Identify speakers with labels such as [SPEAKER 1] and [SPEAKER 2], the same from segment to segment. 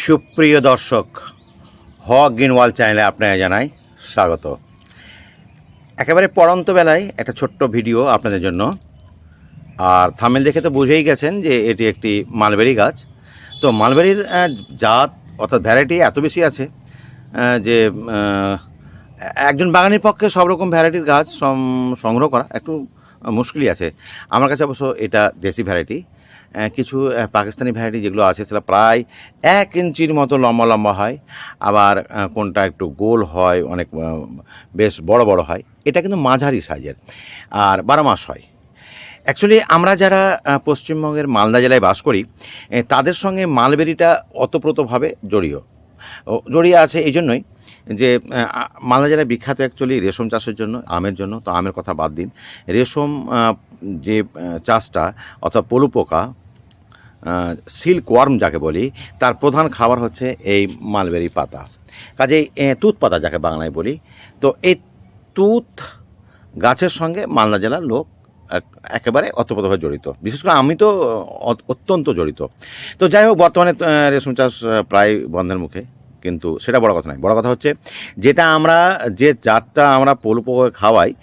[SPEAKER 1] সুপ্রিয় দর্শক, হক গ্রিনওয়াল চ্যানেলে আপনাকে জানাই স্বাগত। একেবারে পড়ন্ত বেলায় একটা ছোট্ট ভিডিও আপনাদের জন্য। আর থামেল দেখে তো বুঝেই গেছেন যে এটি একটি মালবেরি গাছ। তো মালবেরির জাত অর্থাৎ ভ্যারাইটি এত বেশি আছে যে একজন বাগানের পক্ষে সব রকম ভ্যারাইটির গাছ সংগ্রহ করা একটু মুশকিলই আছে। আমার কাছে অবশ্য এটা দেশি ভ্যারাইটি কিছু পাকিস্তানি ভ্যারাইটি যেগুলো আছে সেটা প্রায় এক ইঞ্চির মতো লম্বা লম্বা হয়। আবার কোনটা একটু গোল হয়, অনেক বেশ বড় বড় হয়, এটা কিন্তু মাঝারি সাইজের। আর বারো মাস হয়। অ্যাকচুয়ালি আমরা যারা পশ্চিমবঙ্গের মালদা জেলায় বাস করি তাদের সঙ্গে মালবেরিটা অতপ্রতভাবে জড়িয়ে। জড়িয়ে আছে এই জন্যই যে মালদা জেলায় বিখ্যাত অ্যাকচুয়ালি রেশম চাষের জন্য, আমের জন্য, তো আমের কথা বাদ দিন। রেশম যে চাষটা অর্থাৎ পলু পোকা সিল্ক ওয়ার্ম যাকে বলি, তার প্রধান খাবার হচ্ছে এই মালবেরি পাতা। কাজেই তুত পাতা যাকে বাংলায় বলি, তো এই তুত গাছের সঙ্গে মালদা জেলার লোক এক- একেবারে অতপ্রতভাবে জড়িত। বিশেষ করে আমি তো অত্যন্ত জড়িত। তো যাই হোক, বর্তমানে রেশম চাষ প্রায় বন্ধের মুখে, কিন্তু সেটা বড় কথা নয়। বড় কথা হচ্ছে, যেটা আমরা, যে জাতটা আমরা পলুপোকে খাওয়াই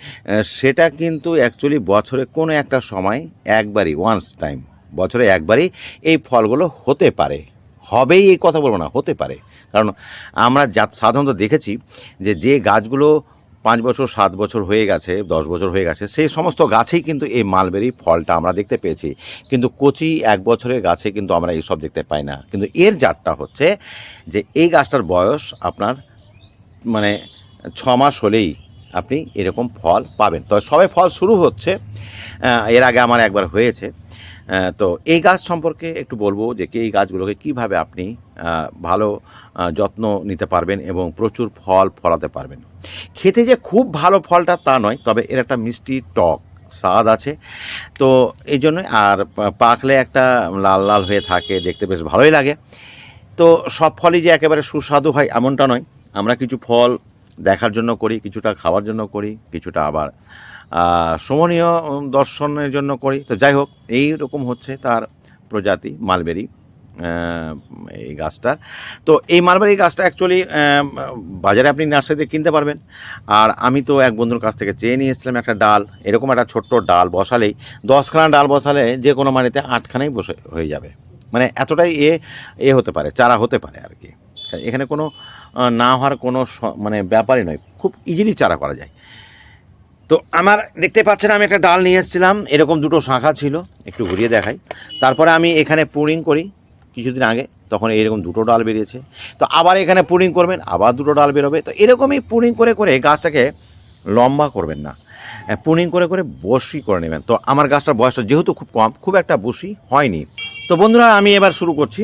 [SPEAKER 1] সেটা কিন্তু অ্যাকচুয়ালি বছরে কোনো একটা সময় একবারই ওয়ান্স টাইম বছরে একবারই এই ফলগুলো হতে পারে। হবেই এই কথা বলব না, হতে পারে। কারণ আমরা যা সাধারণত দেখেছি যে যে গাছগুলো পাঁচ বছর, সাত বছর হয়ে গেছে, দশ বছর হয়ে গেছে, সেই সমস্ত গাছেই কিন্তু এই মালবেরি ফলটা আমরা দেখতে পেয়েছি। কিন্তু কচি এক বছরের গাছে কিন্তু আমরা এইসব দেখতে পাই না। কিন্তু এর জাতটা হচ্ছে যে, এই গাছটার বয়স আপনার মানে ছ মাস হলেই আপনি এরকম ফল পাবেন। তবে সবে ফল শুরু হচ্ছে এর আগে আমার একবার হয়েছে। তো এই গাছ সম্পর্কে একটু বলব যে কি এই গাছগুলোকে কীভাবে আপনি ভালো যত্ন নিতে পারবেন এবং প্রচুর ফল ফলাতে পারবেন। খেতে যে খুব ভালো ফলটা তা নয়, তবে এর একটা মিষ্টি টক স্বাদ আছে। তো এই জন্য আর পাকলে একটা লাল লাল হয়ে থাকে, দেখতে বেশ ভালোই লাগে। তো সব ফলই যে একেবারে সুস্বাদু হয় এমনটা নয়। আমরা কিছু ফল দেখার জন্য করি, কিছুটা খাওয়ার জন্য করি, কিছুটা আবার উম, দর্শনের জন্য করি। তো যাই হোক এই রকম হচ্ছে তার প্রজাতি মালবেরি এই গাছটার। তো এই মালবেরি গাছটা অ্যাকচুয়ালি বাজারে আপনি নার্সারিতে কিনতে পারবেন। আর আমি তো এক বন্ধুর কাছ থেকে চেয়ে নিয়ে এসেছিলাম একটা ডাল এরকম একটা ছোট্ট ডাল বসালেই দশখানা ডাল বসালে যে কোনো মানেতে আটখানাই বসে হয়ে যাবে। মানে এতটাই এ এ হতে পারে চারা হতে পারে আর কি। এখানে কোনো না হওয়ার কোনো মানে ব্যাপারই নয়। খুব ইজিলি চারা করা যায়। তো আমার, দেখতে পাচ্ছেন আমি একটা ডাল নিয়ে এসেছিলাম, এরকম দুটো শাখা ছিল, একটু ঘুরিয়ে দেখাই। তারপরে আমি এখানে পুরিং করি, কিছুদিন আগে, তখন এইরকম দুটো ডাল বেরিয়েছে। তো আবার এখানে পুরিং করবেন, আবার দুটো ডাল বেরোবে। তো এরকমই পুরিং করে করে গাছটাকে লম্বা করবেন না। পুনিং করে করে বসি করে নেবেন। তো আমার গাছটার বয়সটা যেহেতু খুব কম, খুব একটা বসি হয়নি। তো বন্ধুরা, আমি এবার শুরু করছি।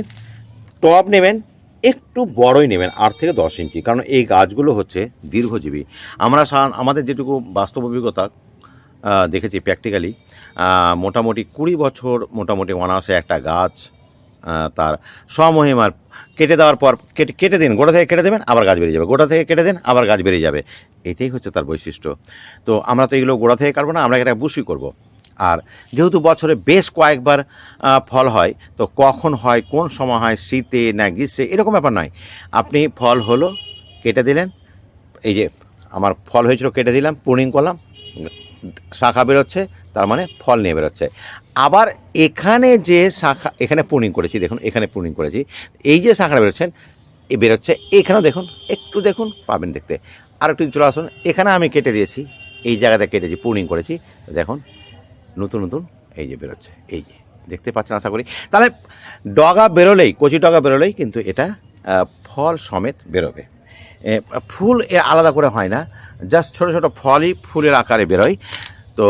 [SPEAKER 1] টব নেবেন একটু বড়ই নেবেন, আট থেকে দশ ইঞ্চি, কারণ এই গাছগুলো হচ্ছে দীর্ঘজীবী। আমরা আমাদের যেটুকু বাস্তব অভিজ্ঞতা দেখেছি প্র্যাকটিক্যালি মোটামুটি কুড়ি বছর মোটামুটি অনায়াসে একটা গাছ তার স্বমহিমার কেটে দেওয়ার পর, কেটে কেটে দিন, গোটা থেকে কেটে দেবেন, আবার গাছ বেরিয়ে যাবে। গোটা থেকে কেটে দেন, আবার গাছ বেরিয়ে যাবে। এটাই হচ্ছে তার বৈশিষ্ট্য। তো আমরা তো এগুলো গোড়া থেকে কাটবো না, আমরা এটা বুশি করব। আর যেহেতু বছরে বেশ কয়েকবার ফল হয়, তো কখন হয়, কোন সময় হয়, শীতে না গ্রীষ্মে, এরকম ব্যাপার নয়। আপনি ফল হলো, কেটে দিলেন, এই যে আমার ফল হয়েছিল, কেটে দিলাম পুনিং করলাম, শাখা বেরোচ্ছে, তার মানে ফল নিয়ে বেরোচ্ছে। আবার এখানে যে শাখা, এখানে পুনিং করেছি, দেখুন, এখানে পুনিং করেছি, এই যে শাখাটা বেরোচ্ছেন, এ বেরোচ্ছে, এখানেও দেখুন, একটু দেখুন, পাবেন দেখতে। আর একটু চলে আসুন, এখানে আমি কেটে দিয়েছি, এই জায়গাতে কেটেছি পুনিং করেছি, দেখুন নতুন নতুন, এই যে বেরোচ্ছে, এই যে, দেখতে পাচ্ছেন, আশা করি। তাহলে, ডগা বেরোলেই, কচি ডগা বেরোলেই কিন্তু এটা ফল সমেত বেরোবে। ফুল এ আলাদা করে হয় না, জাস্ট ছোটো ছোটো ফলই ফুলের আকারে বেরোয়। তো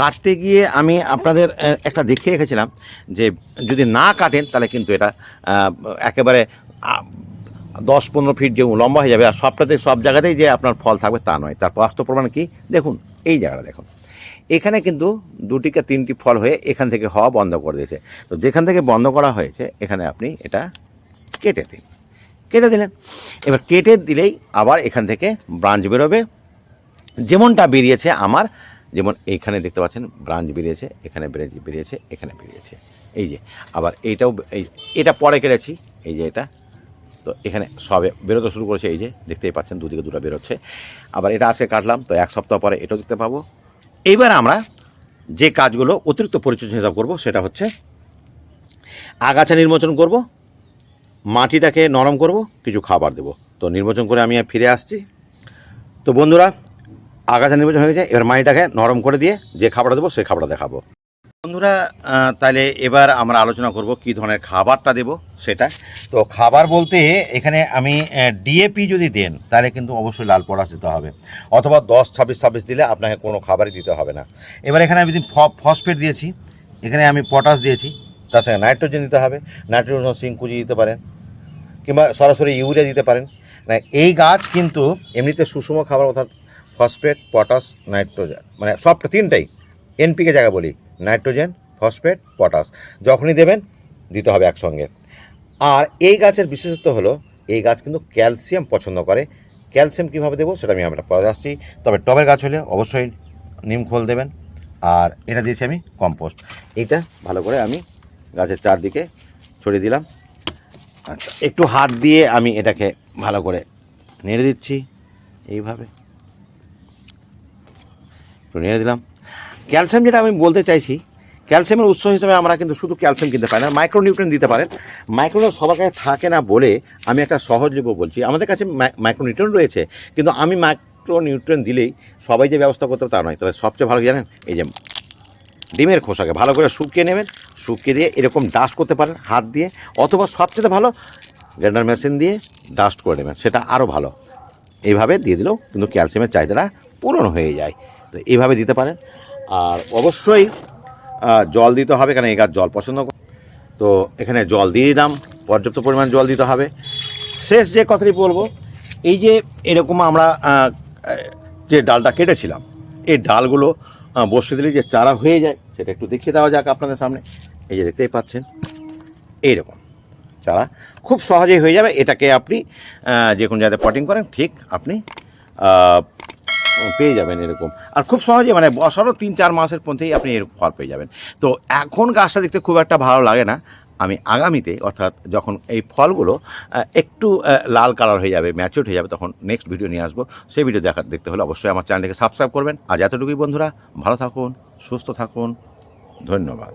[SPEAKER 1] কাটতে গিয়ে আমি আপনাদের একটা দেখিয়ে রেখেছিলাম যে, যদি না কাটেন, তাহলে কিন্তু এটা একেবারে দশ, পনেরো ফিট যে লম্বা হয়ে যাবে, আর সবটাতে, সব জায়গাতেই যে আপনার ফল থাকবে তা নয়। তার বাস্তব প্রমাণ কি? দেখুন, এই জায়গাটা দেখুন। এখানে কিন্তু দুটি কে তিনটি ফল হয়ে এখান থেকে হওয়া বন্ধ করে দিয়েছে। তো যেখান থেকে বন্ধ করা হয়েছে, এখানে আপনি এটা কেটে দিন। কেটে দিলেন। এবার কেটে দিলেই আবার এখান থেকে ব্রাঞ্চ বেরোবে। যেমনটা বেরিয়েছে আমার, যেমন এইখানে দেখতে পাচ্ছেন, ব্রাঞ্চ বেরিয়েছে, এখানে বেরিয়েছে বেরিয়েছে, এখানে বেরিয়েছে। এই যে, আবার এইটাও এই এটা পরে কেটেছি, এই যে এটা। তো এখানে সবে, বেরোতে শুরু করেছে, এই যে, দেখতেই পাচ্ছেন, দুদিকে দুটো বেরোচ্ছে। আবার এটা আজকে কাটলাম, তো এক সপ্তাহ পরে এটাও দেখতে পাবো। এইবার আমরা যে কাজগুলো অতিরিক্ত পরিচর্যা হিসাব করব, সেটা হচ্ছে আগাছা নির্বাচন করব, মাটিটাকে নরম করব, কিছু খাবার দেব। তো নির্বাচন করে আমি ফিরে আসছি। তো বন্ধুরা, আগাছা নির্বাচন হয়ে গেছে, এবার মাটিটাকে নরম করে দিয়ে যে খাবারটা দেবো সেই খাবারটা দেখাবো। বন্ধুরা তাহলে এবার আমরা আলোচনা করব কি ধরনের খাবারটা দেব সেটা। তো খাবার বলতে এখানে আমি ডিএপি যদি দেন, তাহলে কিন্তু অবশ্যই লাল পটাশ দিতে হবে। অথবা দশ, ছাব্বিশ ছাব্বিশ দিলে আপনাকে কোনো খাবারই দিতে হবে না। এবার এখানে আমি যদি ফসফেট দিয়েছি, এখানে আমি পটাশ দিয়েছি, তার সঙ্গে নাইট্রোজেন দিতে হবে। নাইট্রোজেন সিং কুচি দিতে পারেন, কিংবা সরাসরি ইউরিয়া দিতে পারেন। না, এই গাছ কিন্তু এমনিতে সুষম খাবার অর্থাৎ ফসফেট, পটাশ, নাইট্রোজেন মানে সবটা তিনটাই এনপিকে জায়গা বলি। Nitrogen, phosphate, potash. যখনই দেবেন, দিতে হবে একসঙ্গে। আর এই গাছের বিশেষত্ব হলো, এই গাছ কিন্তু ক্যালসিয়াম পছন্দ করে। ক্যালসিয়াম কীভাবে দেবো সেটা আমি আমরা পরে আসছি। তবে টবের গাছ হলে অবশ্যই নিম খোল দেবেন। আর এটা দিয়েছি আমি কম্পোস্ট। এইটা ভালো করে আমি গাছের চারদিকে ছড়িয়ে দিলাম। আচ্ছা একটু হাত দিয়ে আমি এটাকে ভালো করে নেড়ে দিচ্ছি। এইভাবে। একটু নেড়ে দিলাম। ক্যালসিয়াম যেটা আমি বলতে চাইছি, ক্যালসিয়ামের উৎস হিসেবে আমরা কিন্তু শুধু ক্যালসিয়াম কিনতে পারি না মাইক্রোনিউট্রেন দিতে পারেন। মাইক্রোনিউট্রেন সবার কাছে থাকে না বলে আমি একটা সহজলভ্য বলছি। আমাদের কাছে মাইক্রোনিউট্রেন রয়েছে, কিন্তু আমি মাইক্রোনিউট্রেন দিলেই সবাই যে ব্যবস্থা করতে তা নয়। তাহলে সবচেয়ে ভালো জানেন? এই যে ডিমের খোসাকে ভালো করে শুকিয়ে নেবেন, শুকিয়ে দিয়ে এরকম ডাস্ট করতে পারেন হাত দিয়ে, অথবা সবচেয়ে ভালো গ্রাইন্ডার মেশিন দিয়ে ডাস্ট করে নেবেন, সেটা আরও ভালো। এইভাবে দিয়ে দিলেও কিন্তু ক্যালসিয়ামের চাহিদাটা পূরণ হয়ে যায়। তো এইভাবে দিতে পারেন। আর অবশ্যই জল দিতে হবে কারণ এই গাছ জল পছন্দ করে তো এখানে জল দিয়ে দিলাম, পর্যাপ্ত পরিমাণ জল দিতে হবে। শেষ যে কথাটি বলব, এই যে এরকম আমরা যে ডালটা কেটেছিলাম, এই ডালগুলো বসে দিলে যে চারা হয়ে যায়, সেটা একটু দেখিয়ে দেওয়া যাক আপনাদের সামনে। এই যে দেখতেই পাচ্ছেন, এইরকম চারা খুব সহজেই হয়ে যাবে। এটাকে আপনি যে কোনো জায়গায় পটিং করেন, ঠিক আপনি পেয়ে যাবেন এরকম। আর খুব সহজে মানে বছরও তিন, চার মাসের মধ্যেই আপনি এরকম ফল পেয়ে যাবেন। তো এখন গাছটা দেখতে খুব একটা ভালো লাগে না। আমি আগামীতে অর্থাৎ যখন এই ফলগুলো একটু লাল কালার হয়ে যাবে, ম্যাচিউর হয়ে যাবে, তখন নেক্সট ভিডিও নিয়ে আসব। সেই ভিডিও দেখা, দেখতে হলে অবশ্যই আমার চ্যানেলটিকে সাবস্ক্রাইব করবেন। আজ এতটুকুই বন্ধুরা, ভালো থাকুন, সুস্থ থাকুন। ধন্যবাদ।